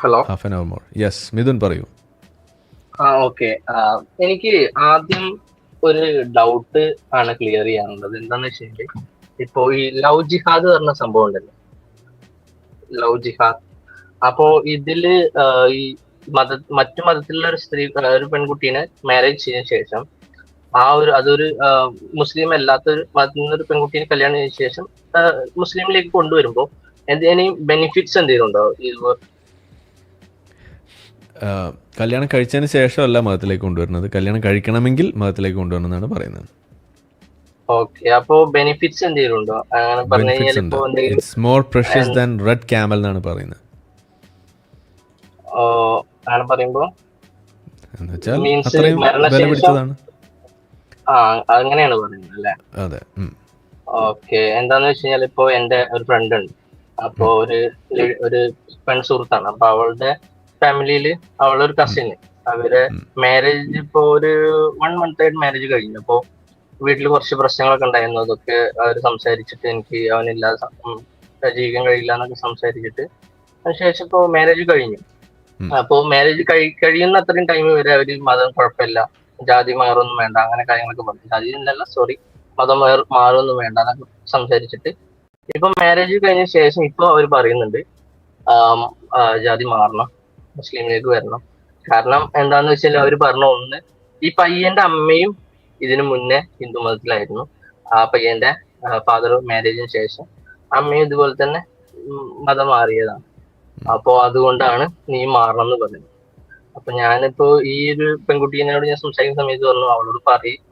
Hello half an hour more yes Mithun പറയൂ. ആ okay. എനിക്ക് ആദ്യം ഒരു ഡൗട്ട് ആണ് ക്ലിയർ ചെയ്യാനുള്ളത്. എന്താന്ന് വെച്ചാൽ ഇപ്പോ ഈ ലവ് ജിഹാദ് പറഞ്ഞ സംഭവം ഉണ്ടല്ലോ. Love jihad. അപ്പോ ഇതിൽ ഈ മത മറ്റു മതത്തിലുള്ള ഒരു സ്ത്രീ ഒരു പെൺകുട്ടീനെ മാരേജ് ചെയ്തതിനു ശേഷം ആ ഒരു അതൊരു മുസ്ലിം അല്ലാത്ത ഒരു മതത്തിൽ നിന്നൊരു പെൺകുട്ടീനെ കല്യാണം ചെയ്തതിനു ശേഷം മുസ്ലിമിലേക്ക് കൊണ്ടുവരുമ്പോ എന്തെങ്കിലും ബെനിഫിറ്റ്സ് എന്തെങ്കിലും ഉണ്ടോ? കല്യാണം കഴിച്ചതിന് ശേഷമല്ല മതത്തിലേക്ക് കൊണ്ടുവരുന്നത്. കല്യാണം കഴിക്കണമെങ്കിൽ മതത്തിലേക്ക് കൊണ്ടുവരണം എന്നാണ് പറയുന്നത് it's more precious than red camel എന്നാണ് പറയുന്നത്. അത്രയും വില പിടിച്ചതാണ്. അങ്ങനെയാണ് പറയുന്നത് അല്ലേ? അതെ. ഓക്കെ എന്താന്ന് വെച്ച് കഴിഞ്ഞാൽ ഇപ്പോ എന്റെ ഒരു ഫ്രണ്ട് ഉണ്ട്. അപ്പോ ഒരു ഒരു പെൺ സുഹൃത്താണ്. അപ്പൊ അവളുടെ ഫാമിലിയിൽ അവളൊരു കസിന് അവർ മാരേജ് ഇപ്പോ ഒരു വൺ മന്ത് ആയിട്ട് മാരേജ് കഴിഞ്ഞു. അപ്പോ വീട്ടിൽ കുറച്ച് പ്രശ്നങ്ങളൊക്കെ ഉണ്ടായിരുന്നു. അതൊക്കെ അവർ സംസാരിച്ചിട്ട് എനിക്ക് അവനില്ലാതെ ജീവിക്കാൻ കഴിയില്ല എന്നൊക്കെ സംസാരിച്ചിട്ട് അതിനുശേഷം ഇപ്പോ മാരേജ് കഴിഞ്ഞു. അപ്പോ മാരേജ് കഴിയുന്ന അത്രയും ടൈം വരെ അവർ മതം കുഴപ്പമില്ല. ജാതി മാറൊന്നും വേണ്ട. അങ്ങനെ കാര്യങ്ങളൊക്കെ പറഞ്ഞു. ജാതി എന്നല്ല സോറി മതം മാറ- മാറൊന്നും വേണ്ട എന്നൊക്കെ സംസാരിച്ചിട്ട് ഇപ്പൊ മാരേജ് കഴിഞ്ഞ ശേഷം ഇപ്പൊ അവർ പറയുന്നുണ്ട് ജാതി മാറണം. മുസ്ലിമിലേക്ക് വരണം. കാരണം എന്താന്ന് വെച്ചാൽ അവർ പറഞ്ഞ ഒന്ന് ഈ പയ്യന്റെ അമ്മയും ഇതിനു മുന്നേ ഹിന്ദു മതത്തിലായിരുന്നു. ആ പയ്യന്റെ ഫാദർ മാരേജിന് ശേഷം അമ്മയും ഇതുപോലെ തന്നെ മതം മാറിയതാണ്. അപ്പോ അതുകൊണ്ടാണ് നീ മാറണം എന്ന് പറഞ്ഞത്. അപ്പൊ ഞാനിപ്പോ ഈ ഒരു പെൺകുട്ടീനോട് ഞാൻ സംസാരിക്കുന്ന സമയത്ത് പറഞ്ഞു അവളോട് പറയും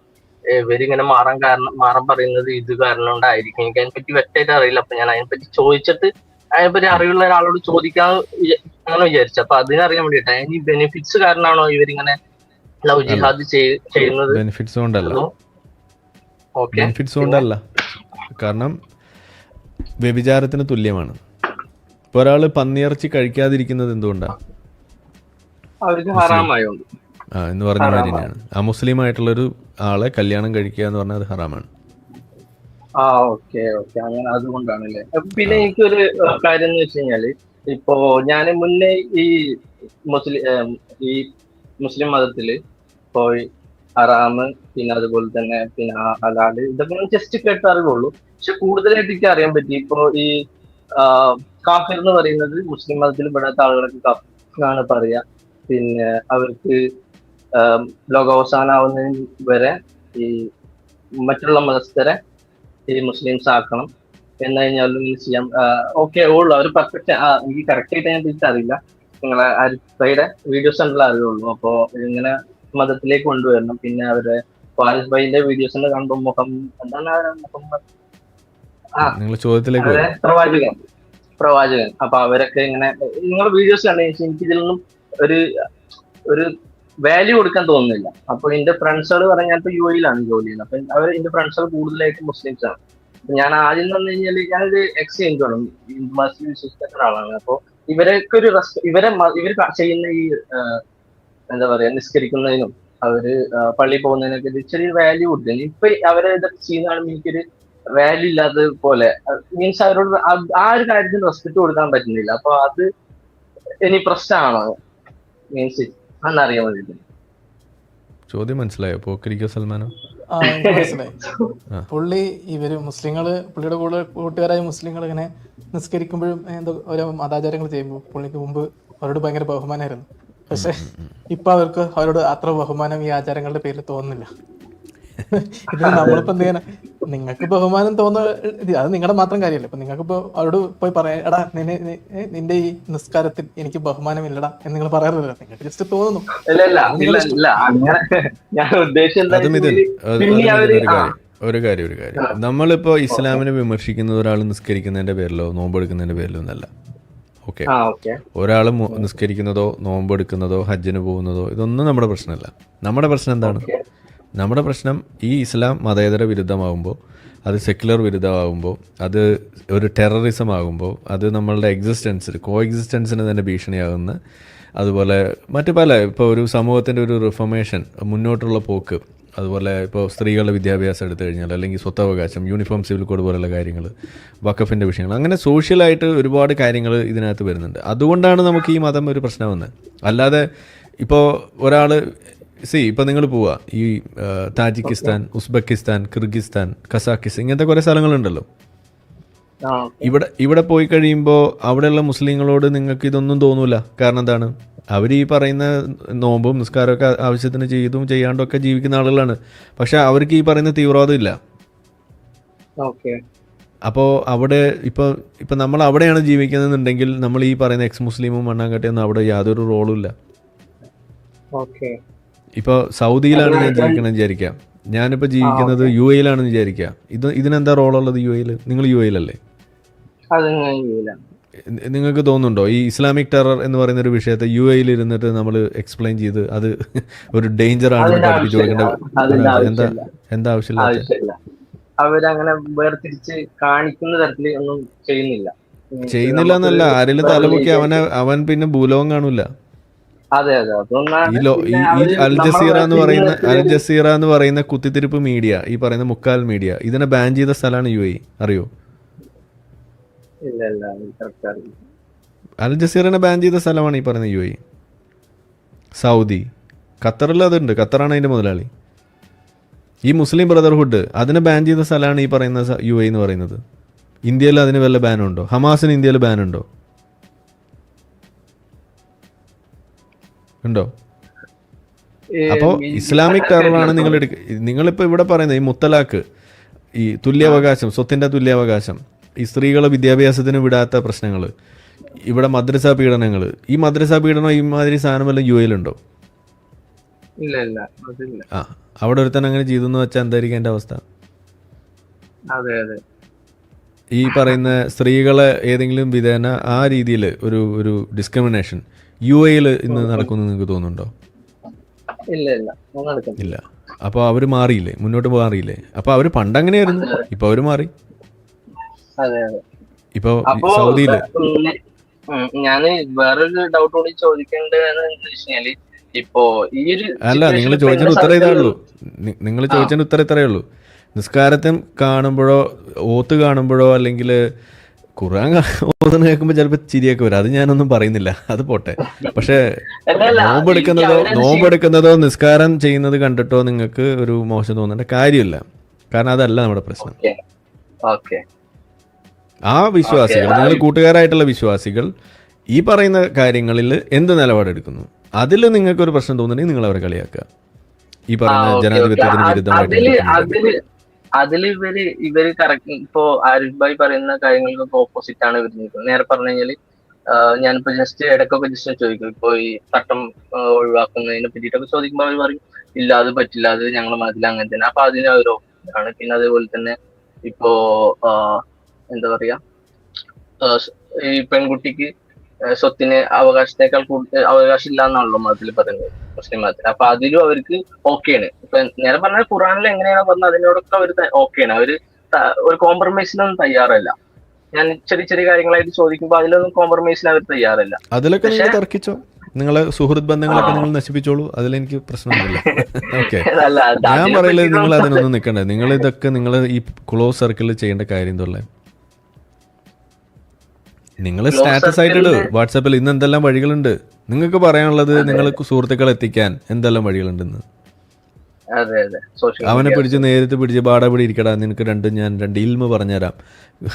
ഇവരിങ്ങനെ മാറാൻ കാരണം മാറാൻ പറയുന്നത് ഇത് കാരണം കൊണ്ടായിരിക്കും. എനിക്ക് അതിനെപ്പറ്റി വ്യക്തമായിട്ട് അറിയില്ല. അപ്പൊ ഞാൻ അതിനെപ്പറ്റി ചോദിച്ചിട്ട് അതിനെപ്പറ്റി അറിവുള്ള ഒരാളോട് ചോദിക്കാന്ന് വിചാ- അങ്ങനെ വിചാരിച്ചു. അപ്പൊ അതിനറിയാൻ വേണ്ടിട്ടാണ് ഈ ബെനിഫിറ്റ്സ് കാരണമാണോ ഇവരിങ്ങനെ ലവ് ജിഹാദ് ചെയ്യുന്നത്? ബെനിഫിറ്റ്സ് കൊണ്ടല്ല. ബെനിഫിറ്റ്സ് കൊണ്ടല്ല. കാരണം വ്യഭിചാരത്തിന് തുല്യമാണ്. ഒരാൾ പന്നിയിറച്ചി കഴിക്കാതിരിക്കുന്നത് എന്തുകൊണ്ടാണ് ആ എന്ന് പറഞ്ഞ തന്നെയാണ്. ആ മുസ്ലിം ആയിട്ടുള്ള ഒരു ആളെ കല്യാണം കഴിക്കുക എന്ന് പറഞ്ഞാൽ അത് ഹറാമാണ്. ആ ഓക്കെ ഓക്കെ അങ്ങനെ അതുകൊണ്ടാണല്ലേ. പിന്നെ എനിക്കൊരു കാര്യം എന്ന് വെച്ച് കഴിഞ്ഞാൽ ഇപ്പോ ഞാൻ മുന്നേ ഈ മുസ്ലിം ഈ മുസ്ലിം മതത്തിൽ പോയി അറാമ് പിന്നെ അതുപോലെ തന്നെ പിന്നെ ഹലാൽ ഇതൊക്കെ ഞാൻ ജസ്റ്റ് കേട്ട അറിവുള്ളൂ. പക്ഷെ കൂടുതലായിട്ട് എനിക്ക് അറിയാൻ പറ്റി. ഇപ്പോ ഈ കാഫിർ എന്ന് പറയുന്നത് മുസ്ലിം മതത്തിൽ പെടാത്ത ആളുകളൊക്കെ എന്നാണ് പറയാ. പിന്നെ അവർക്ക് ലോകാവസാനാവുന്നതിന് വരെ ഈ മറ്റുള്ള മതസ്ഥരെ ഈ മുസ്ലിംസ് ആക്കണം. എന്ന് കഴിഞ്ഞാൽ ചെയ്യാം ഓക്കെ ഉള്ളു. അവർ പെർഫെക്റ്റ് എനിക്ക് കറക്റ്റ് ആയിട്ട് ഞാൻ തിരിച്ചറിയില്ല നിങ്ങളെ അരിഫയുടെ വീഡിയോസ് കണ്ടുള്ള അറിയുള്ളൂ. അപ്പോ ഇങ്ങനെ മതത്തിലേക്ക് കൊണ്ടുവരണം. പിന്നെ അവരെ ഫാരിസ് ഭായിന്റെ വീഡിയോസ് കാണുമ്പോൾ മുഖം എന്താണ് മുഹമ്മദ്? ആ ചോദ്യത്തിലേക്ക് പ്രവാചകൻ. പ്രവാചകൻ. അപ്പൊ അവരൊക്കെ ഇങ്ങനെ നിങ്ങൾ വീഡിയോസ് കണ്ടതിന് ശേഷം എനിക്ക് ഇതിലൊന്നും ഒരു ഒരു വാല്യൂ കൊടുക്കാൻ തോന്നുന്നില്ല. അപ്പൊ എന്റെ ഫ്രണ്ട്സുകൾ പറഞ്ഞാൽ ഇപ്പൊ യു എയിലാണ് ജോലി ചെയ്യുന്നത്. അപ്പൊ അവർ എന്റെ ഫ്രണ്ട്സുകൾ കൂടുതലായിട്ട് മുസ്ലിംസ് ആണ്. ഞാൻ ആദ്യം പറഞ്ഞു കഴിഞ്ഞാൽ ഞാനൊരു എക്സ്ചേഞ്ച് ആണ് മസ്ലിം വിശ്വസിക്കുന്ന ഒരാളാണ്. അപ്പൊ ഇവരൊക്കെ ഒരു ഇവരെ ഇവർ ചെയ്യുന്ന ഈ എന്താ പറയാ നിസ്കരിക്കുന്നതിനും അവർ പള്ളി പോകുന്നതിനൊക്കെ ഒരു ചെറിയ വാല്യൂ കൊടുക്കുന്നു ഇപ്പൊ അവരെ ഇതൊക്കെ ചെയ്യുന്ന എനിക്കൊരു വാല്യൂ ഇല്ലാത്ത പോലെ. മീൻസ് അവരോട് ആ ഒരു കാര്യത്തിന് റെസ്പെക്ട് കൊടുക്കാൻ പറ്റുന്നില്ല. അപ്പൊ അത് ഇനി പ്രശ്നമാണോ? മീൻസ് അന്നറിയാൻ വേണ്ടിട്ട്. ചോദ്യം മനസ്സിലായോ? പോക്കരിക്കോ സൽമാനോ? പുള്ളി ഇവർ മുസ്ലിങ്ങൾ പുള്ളിയുടെ കൂടെ കൂട്ടുകാരായ മുസ്ലിങ്ങൾ ഇങ്ങനെ നിസ്കരിക്കുമ്പോഴും എന്തോ ഓരോ മതാചാരങ്ങൾ ചെയ്യുമ്പോൾ പുള്ളിക്ക് മുമ്പ് അവരോട് ഭയങ്കര ബഹുമാനമായിരുന്നു. പക്ഷെ ഇപ്പൊ അവർക്ക് അവരോട് അത്ര ബഹുമാനം ഈ ആചാരങ്ങളുടെ പേരിൽ തോന്നുന്നില്ല. ഇത് നമ്മളിപ്പോ എന്ത് ചെയ്യാനാ? നിങ്ങൾക്ക് ബഹുമാനം തോന്നുന്ന അത് നിങ്ങളുടെ മാത്രം കാര്യമല്ല. ഇപ്പൊ നിങ്ങൾക്ക് ഇപ്പൊ അവരോട് പോയി പറയാം എടാ നിന്നെ നിന്റെ ഈ നിസ്കാരത്തിൽ എനിക്ക് ബഹുമാനം ഇല്ലടാ എന്ന് നിങ്ങൾ പറയാറില്ല നിങ്ങൾക്ക് ജസ്റ്റ് തോന്നുന്നു ഒരു കാര്യം ഒരു കാര്യം നമ്മളിപ്പോ ഇസ്ലാമിനെ വിമർശിക്കുന്ന ഒരാൾ നിസ്കരിക്കുന്നതിന്റെ പേരിലോ നോമ്പെടുക്കുന്നതിന്റെ പേരിലോ എന്നല്ല ഓക്കെ? ആ ഓക്കെ. ഒരാൾ നിസ്കരിക്കുന്നതോ നോമ്പെടുക്കുന്നതോ ഹജ്ജിന് പോകുന്നതോ ഇതൊന്നും നമ്മുടെ പ്രശ്നമല്ല. നമ്മുടെ പ്രശ്നം എന്താണ്? നമ്മുടെ പ്രശ്നം ഈ ഇസ്ലാം മതേതര വിരുദ്ധമാകുമ്പോൾ അത് സെക്യുലർ വിരുദ്ധമാകുമ്പോൾ അത് ഒരു ടെററിസം ആകുമ്പോൾ അത് നമ്മളുടെ എക്സിസ്റ്റൻസിന് കോ എക്സിസ്റ്റൻസിന് തന്നെ ഭീഷണിയാകുന്ന അതുപോലെ മറ്റു പല ഇപ്പോൾ ഒരു സമൂഹത്തിന്റെ ഒരു റിഫർമേഷൻ മുന്നോട്ടുള്ള പോക്ക് അതുപോലെ ഇപ്പോൾ സ്ത്രീകളുടെ വിദ്യാഭ്യാസം എടുത്തു കഴിഞ്ഞാൽ അല്ലെങ്കിൽ സ്വത്തവകാശം യൂണിഫോം സിവിൽ കോഡ് പോലുള്ള കാര്യങ്ങൾ വക്കഫിന്റെ വിഷയങ്ങൾ അങ്ങനെ സോഷ്യലായിട്ട് ഒരുപാട് കാര്യങ്ങൾ ഇതിനകത്ത് വരുന്നുണ്ട്. അതുകൊണ്ടാണ് നമുക്ക് ഈ മതം ഒരു പ്രശ്നമെന്ന് അല്ലാതെ ഇപ്പോൾ ഒരാൾ സി ഇപ്പം നിങ്ങൾ പോവുക ഈ താജിക്കിസ്ഥാൻ ഉസ്ബെക്കിസ്ഥാൻ കിർഗിസ്ഥാൻ കസാക്കിസ്ഥാൻ ഇങ്ങനത്തെ കുറേ സ്ഥലങ്ങളുണ്ടല്ലോ. ഇവിടെ ഇവിടെ പോയി കഴിയുമ്പോൾ അവിടെയുള്ള മുസ്ലിങ്ങളോട് നിങ്ങൾക്ക് ഇതൊന്നും തോന്നൂല. കാരണം എന്താണ്? അവർ ഈ പറയുന്ന നോമ്പും നിസ്കാരമൊക്കെ ആവശ്യത്തിന് ചെയ്തും ചെയ്യാണ്ടും ഒക്കെ ജീവിക്കുന്ന ആളുകളാണ്. പക്ഷെ അവർക്ക് ഈ പറയുന്ന തീവ്രവാദം ഇല്ല. അപ്പോ അപ്പോൾ അവിടെ ഇപ്പോൾ ഇപ്പോൾ നമ്മൾ അവിടെയാണ് ജീവിക്കുന്നതെന്നുണ്ടെങ്കിൽ നമ്മൾ ഈ പറയുന്ന എക്സ് മുസ്ലിമും മണ്ണാങ്കട്ടയൊന്നും അവിടെ യാതൊരു റോളും ഇല്ല. ഓക്കെ ഇപ്പോൾ സൗദിയിലാണ് ഞാൻ ജീവിക്കണമെന്ന് വിചാരിക്കാം. ഞാനിപ്പോൾ ജീവിക്കുന്നത് യു എയിലാണെന്ന് വിചാരിക്കുക ഇത് ഇതിനെന്താ റോളുള്ളത് യു എയിൽ നിങ്ങൾ യു എയിലല്ലേ? നിങ്ങൾക്ക് തോന്നുന്നുണ്ടോ? ഈ ഇസ്ലാമിക് ടെറർ എന്ന് പറയുന്ന ഒരു വിഷയത്തെ യു എയിൽ ഇരുന്നിട്ട് നമ്മൾ എക്സ്പ്ലെയിൻ ചെയ്ത് അത് ഒരു ഡേഞ്ചർ ആണ് പഠിപ്പിച്ചു കൊടുക്കേണ്ട. എന്താ ആവശ്യമില്ല. എന്താ ആവശ്യമില്ല? ആവശ്യമില്ല. അവരങ്ങനെ വേർതിരിച്ച് കാണിക്കുന്ന തരത്തിൽ ഒന്നും ചെയ്യുന്നില്ല. ചെയ്യുന്നില്ല എന്നല്ല. ആരെങ്കിലും തലമുക്കി അവനെ അവൻ പിന്നെ ഭൂലോകം കാണൂല. അതെ അതെ. അൽ ജസീറ എന്ന് പറയുന്ന അൽ ജസീറ എന്ന് പറയുന്ന കുത്തിത്തിരിപ്പ് മീഡിയ ഈ പറയുന്ന മുക്കാൽ മീഡിയ ഇതിനെ ബാൻ ചെയ്ത സ്ഥലമാണ് യു എ അറിയോ? അൽ ജസീറിനെ ബാൻ ചെയ്ത സ്ഥലമാണ് ഈ പറയുന്ന യു എ സൗദി. ഖത്തറിൽ അതുണ്ട്. ഖത്തറാണ് അതിന്റെ മുതലാളി. ഈ മുസ്ലിം ബ്രദർഹുഡ് അതിനെ ബാൻ ചെയ്ത സ്ഥലമാണ് ഈ പറയുന്ന യു എന്ന് പറയുന്നത്. ഇന്ത്യയിൽ അതിന് വല്ല ബാനുണ്ടോ ഹമാസിന് ഇന്ത്യയിൽ ബാനുണ്ടോ ഉണ്ടോ? അപ്പോ അപ്പോൾ ഇസ്ലാമിക് ടേമാണ് നിങ്ങൾ എടുക്ക നിങ്ങളിപ്പോൾ ഇവിടെ പറയുന്നത് ഈ മുത്തലാക്ക് ഈ തുല്യാവകാശം സ്വത്തിന്റെ തുല്യാവകാശം ഈ സ്ത്രീകളെ വിദ്യാഭ്യാസത്തിന് വിടാത്ത പ്രശ്നങ്ങൾ ഇവിടെ മദ്രസാ പീഡനങ്ങൾ ഈ മദ്രസാ പീഡനം ഈ മാതിരി സാധനം വല്ല യു എയിലുണ്ടോ? ആ അവിടെ ഒരുത്തൻ അങ്ങനെ ചെയ്തെന്ന് വെച്ചാൽ എന്തായിരിക്കും എന്റെ അവസ്ഥ? ഈ പറയുന്ന സ്ത്രീകളെ ഏതെങ്കിലും വിധേന ആ രീതിയിൽ ഒരു ഒരു ഡിസ്ക്രിമിനേഷൻ യു എയിൽ ഇന്ന് നടക്കുന്നു നിങ്ങൾക്ക് തോന്നുന്നുണ്ടോ? ഇല്ല ഇല്ല. ഇല്ല. അപ്പോൾ അവർ മാറിയില്ലേ? മുന്നോട്ട് മാറിയില്ലേ? അപ്പോൾ അവർ പണ്ടങ്ങനെയായിരുന്നു? ഇപ്പൊ ഇപ്പോൾ അവർ മാറി ഇപ്പൊ സൗദിയിൽ. ഞാൻ വേറൊരു ഡൗട്ട് കൂടി ചോദിക്കേണ്ടതെന്ന് വെച്ചാൽ ഇപ്പോ ഈ ഒരു അല്ല നിങ്ങൾ ചോദിച്ചതിന് ഉത്തരം ഇതേ ഉള്ളൂ നിങ്ങൾ ചോദിച്ചതിന് ഉത്തരം ഇത്രയേ ഉള്ളൂ. നിസ്കാരത്തെ കാണുമ്പോഴോ ഓത്ത് കാണുമ്പോഴോ അല്ലെങ്കിൽ ഖുർആൻ ഓതുന്ന കേൾക്കുമ്പോൾ ചിലപ്പോൾ ചിരിയൊക്കെ വരും. അത് ഞാനൊന്നും പറയുന്നില്ല. അത് പോട്ടെ. പക്ഷേ നോമ്പെടുക്കുന്നതോ നോമ്പെടുക്കുന്നതോ നിസ്കാരം ചെയ്യുന്നത് കണ്ടിട്ടോ നിങ്ങൾക്ക് ഒരു മോശം തോന്നേണ്ട കാര്യമില്ല. കാരണം അതല്ല നമ്മുടെ പ്രശ്നം. ആ വിശ്വാസികൾ നിങ്ങൾ കൂട്ടുകാരായിട്ടുള്ള വിശ്വാസികൾ ഈ പറയുന്ന കാര്യങ്ങളിൽ എന്ത് നിലപാടെടുക്കുന്നു? അതിൽ നിങ്ങൾക്ക് ഒരു പ്രശ്നം തോന്നുന്നുണ്ടെങ്കിൽ നിങ്ങൾ അവരെ കളിയാക്കുക. ഈ പറയുന്ന ജനാധിപത്യത്തിന് വിരുദ്ധമായിട്ട് അതിൽ ഇവർ ഇവർ കറക്റ്റ് ഇപ്പോ ആരിഫ് ഭായ് പറയുന്ന കാര്യങ്ങൾക്കൊക്കെ ഓപ്പോസിറ്റ് ആണ് ഇവർ നിൽക്കുന്നത് നേരെ പറഞ്ഞു കഴിഞ്ഞാൽ ഞാനിപ്പോ ജസ്റ്റ് ഇടയ്ക്കൊക്കെ ജസ്റ്റ് ചോദിക്കും ഇപ്പൊ ഈ ചട്ടം ഒഴിവാക്കുന്നതിനെ പറ്റിയിട്ടൊക്കെ ചോദിക്കുമ്പോൾ അവർ പറയും ഇല്ല അത് പറ്റില്ല അത് ഞങ്ങളുടെ മനസ്സിൽ അങ്ങനെ തന്നെ. അപ്പൊ അതിന് ഒരു ആണ്. പിന്നെ അതേപോലെ തന്നെ ഇപ്പോ എന്താ പറയാ ഈ പെൺകുട്ടിക്ക് സ്വത്തിന് അവകാശത്തേക്കാൾ കൂടുതൽ അവകാശം ഇല്ല എന്നാണല്ലോ മതത്തിൽ പറയുന്നത്. മുസ്ലിം മതത്തിൽ അപ്പൊ അതിലും അവർക്ക് ഓക്കെയാണ്. ഇപ്പൊ നേരെ പറഞ്ഞാൽ ഖുറാനിൽ എങ്ങനെയാണോ പറഞ്ഞത് അതിനോടൊക്കെ അവർ ഓക്കെയാണ്. അവർ ഒരു കോംപ്രമൈസിനൊന്നും തയ്യാറല്ല. ഞാൻ ചെറിയ ചെറിയ കാര്യങ്ങളായിട്ട് ചോദിക്കുമ്പോൾ അതിലൊന്നും കോംപ്രമൈസിന് അവർ തയ്യാറല്ല. അതിലൊക്കെ നിങ്ങൾ തർക്കിച്ചോ? നിങ്ങളെ സുഹൃത്ത് ബന്ധങ്ങളൊക്കെ നിങ്ങൾ നശിപ്പിച്ചോളൂ. അതിലെനിക്ക് പ്രശ്നമൊന്നുമില്ല. ഓക്കെ. ഞാൻ പറയില്ല നിങ്ങൾ അതിനൊന്നും നിൽക്കണ്ടേ നിങ്ങൾ ഇതൊക്കെ നിങ്ങൾ ഈ ക്ലോസ് സർക്കിളിൽ ചെയ്യേണ്ട കാര്യം എന്തുള്ള? നിങ്ങൾ സ്റ്റാറ്റസ് ആയിട്ട് ഇട്. വാട്സാപ്പിൽ ഇന്ന് എന്തെല്ലാം വഴികളുണ്ട്? നിങ്ങൾക്ക് പറയാനുള്ളത് നിങ്ങൾ സുഹൃത്തുക്കളെ എത്തിക്കാൻ എന്തെല്ലാം വഴികളുണ്ടെന്ന്. അവനെ പിടിച്ച് നേരിട്ട് പിടിച്ച് ബാടപിടി ഇരിക്കടാ നിനക്ക് രണ്ട് ഞാൻ രണ്ട് ഇൽമ പറഞ്ഞുതരാം.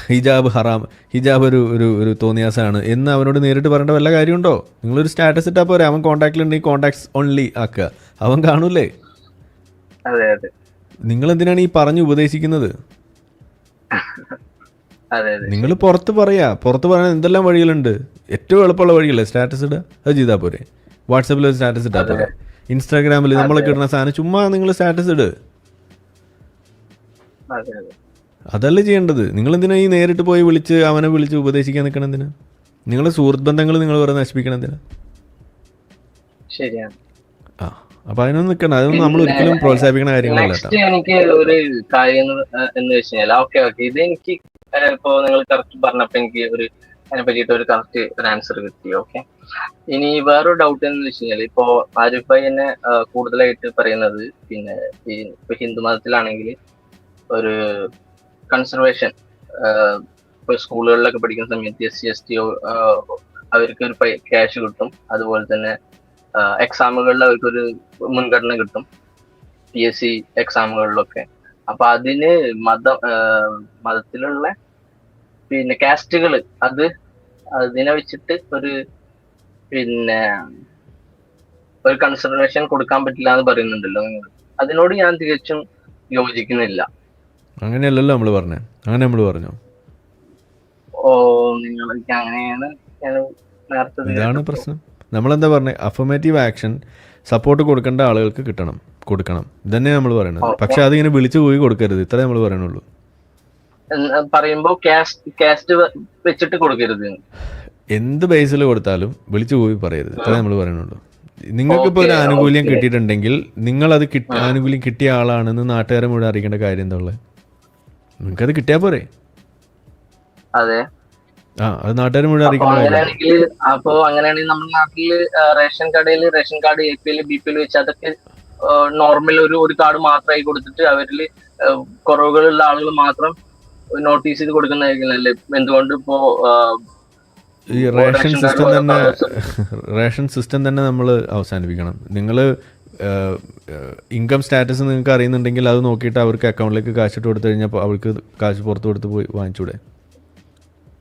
ഹിജാബ് ഹറാം ഹിജാബ് ഒരു ഒരു ഒരു തോന്നിയാസാണ്. എന്ന് അവനോട് നേരിട്ട് പറയേണ്ട വല്ല കാര്യമുണ്ടോ? നിങ്ങളൊരു സ്റ്റാറ്റസ് ഇട്ടാൽ പോരെ അവൻ കോൺടാക്റ്റിലുണ്ടെങ്കിൽ കോണ്ടാക്ട്സ് ഓൺലി ആക്കുക. അവൻ കാണൂലേ നിങ്ങൾ എന്തിനാണ് ഈ പറഞ്ഞു ഉപദേശിക്കുന്നത്? നിങ്ങൾ പുറത്ത് പറയാ. പുറത്ത് പറയാൻ എന്തെല്ലാം വഴികളുണ്ട്? ഏറ്റവും എളുപ്പമുള്ള വഴികളെ സ്റ്റാറ്റസ് ഇടുക അത് ചെയ്താൽ പോരെ. വാട്സപ്പിൽ സ്റ്റാറ്റസ് ഇട്ടാൽ പോരെ. ഇൻസ്റ്റാഗ്രാമിൽ നമ്മളൊക്കെ ഇടുന്ന സാധനം ചുമ്മാ നിങ്ങൾ സ്റ്റാറ്റസ് ഇട്. അതെ അതെ. അതല്ല ചെയ്യേണ്ടത്? നിങ്ങൾ എന്തിനാ ഈ നേരിട്ട് പോയി വിളിച്ച് അവനെ വിളിച്ച് ഉപദേശിക്കാൻ നിൽക്കണം എന്തിനാ? നിങ്ങളെ സുഹൃത്ത് ബന്ധങ്ങൾ നിങ്ങൾ വേറെ നശിപ്പിക്കണം എന്തിനാ? ആ അപ്പൊ അതിനൊന്നും നിൽക്കണം അതൊന്നും നമ്മൾ ഒരിക്കലും പ്രോത്സാഹിപ്പിക്കുന്ന കാര്യങ്ങളല്ല എനിക്ക് ഒരു കാര്യം എന്ന് വെച്ച് കഴിഞ്ഞാൽ ഓക്കെ ഓക്കെ. ഇത് എനിക്ക് ഇപ്പോ നിങ്ങൾ കറക്റ്റ് പറഞ്ഞപ്പോ എനിക്ക് ഒരു അതിനെ പറ്റിയിട്ട് ഒരു കറക്റ്റ് ഒരു ആൻസർ കിട്ടി ഓക്കെ ഇനി വേറൊരു ഡൗട്ട് എന്ന് വെച്ച് കഴിഞ്ഞാൽ ഇപ്പോ ആരിഫ് ഭായി തന്നെ കൂടുതലായിട്ട് പറയുന്നത് പിന്നെ ഇപ്പൊ ഹിന്ദു മതത്തിലാണെങ്കിൽ ഒരു കൺസർവേഷൻ ഇപ്പൊ സ്കൂളുകളിലൊക്കെ പഠിക്കുന്ന സമയത്ത് എസ് സി എസ് ടി അവർക്ക് ഒരു ക്യാഷ് കിട്ടും. അതുപോലെ തന്നെ എക്സാമുകളിൽ അവർക്കൊരു മുൻഗണന കിട്ടും. പി എസ് സി എക്സാമുകളിലൊക്കെ അപ്പൊ അതിന് മതം മതത്തിലുള്ള പിന്നെ കാസ്റ്റുകൾ അത് അതിനെ വെച്ചിട്ട് ഒരു പിന്നെ ഒരു കൺസിഡറേഷൻ കൊടുക്കാൻ പറ്റില്ല എന്ന് പറയുന്നുണ്ടല്ലോ നിങ്ങൾ അതിനോട് ഞാൻ തികച്ചും യോജിക്കുന്നില്ല. അങ്ങനെയല്ലല്ലോ നമ്മൾ പറഞ്ഞേ. അങ്ങനെ നമ്മൾ പറഞ്ഞു? ഓ നിങ്ങൾ അങ്ങനെയാണ് ഞാൻ നേരത്തെ ഇത് ഇതാണ് പ്രശ്നം? നമ്മളെന്താ പറഞ്ഞത് അഫർമേറ്റീവ് ആക്ഷൻ സപ്പോർട്ട് കൊടുക്കേണ്ട ആളുകൾക്ക് കിട്ടണം. കൊടുക്കണം. ഇതന്നെ നമ്മൾ പറയുന്നത്. പക്ഷെ അതിങ്ങനെ വിളിച്ചു പോയി കൊടുക്കരുത്. ഇത്രേ നമ്മൾ പറയണുള്ളൂ. പറയുമ്പോ കാസ്റ്റ് വെച്ചിട്ട് കൊടുക്കരുത്. എന്ത് ബേസിൽ കൊടുത്താലും വിളിച്ചു പോയി പറയരുത്. ഇത്രേ നമ്മൾ പറയണുള്ളൂ. നിങ്ങൾക്ക് ഇപ്പോൾ ഒരു ആനുകൂല്യം കിട്ടിയിട്ടുണ്ടെങ്കിൽ നിങ്ങൾ അത് ആനുകൂല്യം കിട്ടിയ ആളാണെന്ന് നാട്ടുകാരെ മുഴുവൻ അറിയിക്കേണ്ട കാര്യം എന്താ ഉള്ളത് നിങ്ങൾക്കത് കിട്ടിയാ പോരെ? അതെ. ആ അത് നാട്ടുകാരെ മുഴുവൻ അങ്ങനെയാണെങ്കിൽ അപ്പൊ അങ്ങനെയാണെങ്കിൽ നമ്മുടെ നാട്ടിൽ റേഷൻ കടയിൽ ration card A P L B P L വെച്ച് അതൊക്കെ നോർമൽ ഒരു ഒരു കാർഡ് മാത്രമായി കൊടുത്തിട്ട് അവരിൽ കുറവുകളുള്ള ആളുകൾ മാത്രം നോട്ടീസ് ചെയ്ത് കൊടുക്കുന്നതായിരിക്കില്ലല്ലേ എന്തുകൊണ്ട് ഇപ്പോ ഈ റേഷൻ സിസ്റ്റം തന്നെ റേഷൻ സിസ്റ്റം തന്നെ നമ്മൾ അവസാനിപ്പിക്കണം. നിങ്ങൾ ഇൻകം സ്റ്റാറ്റസ് നിങ്ങൾക്ക് അറിയുന്നുണ്ടെങ്കിൽ അത് നോക്കിയിട്ട് അവർക്ക് അക്കൗണ്ടിലേക്ക് കാശ് ഇട്ട് കൊടുത്തു കഴിഞ്ഞാൽ അവർക്ക് കാശ് പുറത്ത് കൊടുത്ത് പോയി വാങ്ങിച്ചൂടെ?